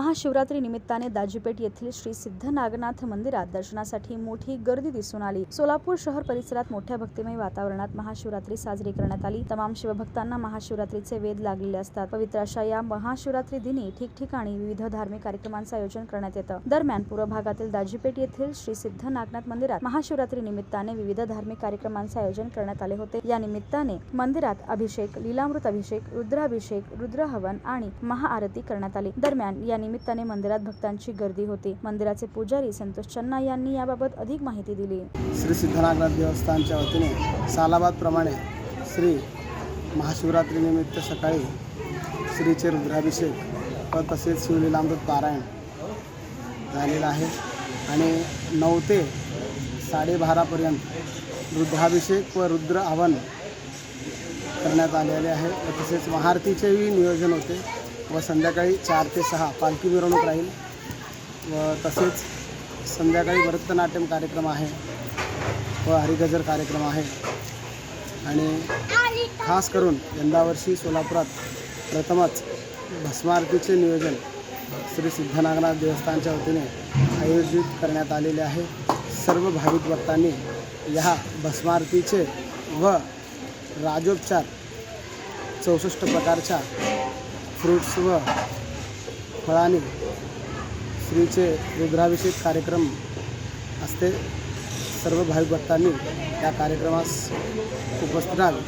महाशिवरात्री निमित्ताने दाजीपेठ येथील श्री सिद्ध नागनाथ मंदिरात दर्शनासाठी मोठी गर्दी दिसून आली. सोलापूर शहर परिसरात मोठ्या भक्तिमय वातावरणात महाशिवरात्री साजरी करण्यात आली. तमाम शिवभक्तांना महाशिवरात्रीचे वेद लागलेले असतात. पवित्र अशा या महाशिवरात्री दिनी ठिकठिकाणी विविध धार्मिक कार्यक्रमांचं आयोजन करण्यात येतं. दरम्यान पूर्व भागातील दाजीपेठ येथील श्री सिद्ध नागनाथ मंदिरात महाशिवरात्री निमित्ताने विविध धार्मिक कार्यक्रमांचे आयोजन करण्यात आले होते. या निमित्ताने मंदिरात अभिषेक लीलामृत अभिषेक रुद्राभिषेक रुद्रहवन आणि महाआरती करण्यात आली. दरम्यान या निमित्ताने मंदिरात भक्तांची गर्दी होती. मंदिराचे पुजारी संतोष चन्ना यांनी याबाबत अधिक माहिती दिली. श्री सिद्धनागनाथ देवस्थानच्या वतीने सालाबादप्रमाणे श्री महाशिवरात्रीनिमित्त सकाळी श्रीचे रुद्राभिषेक व तसेच शिवलीलामृत पारायण झालेलं आहे. आणि नऊ ते साडेबारापर्यंत रुद्राभिषेक व रुद्र आवन करण्यात आलेले आहे. तसेच महाआरतीचेही नियोजन होते. व संध्याकाळी चार ते सहा पालखी मिरवणूक राहील. व तसेच संध्याकाळी भरतनाट्यम कार्यक्रम आहे. व हरिगजर कार्यक्रम आहे. आणि खास करून यंदा वर्षी सोलापुरात प्रथमच भस्मारतीचे नियोजन श्री सिद्धनागनाथ देवस्थानच्या वतीने आयोजित करण्यात आलेले आहे. सर्व भाविक भक्तांनी ह्या भस्मारतीचे व राजोपचार चौसष्ट प्रकारच्या फ्रूट्स व फळाने श्रीचे रुद्राभिषेक कार्यक्रम असते. सर्व भाविक भक्तांनी या कार्यक्रमास उपस्थित राहावे.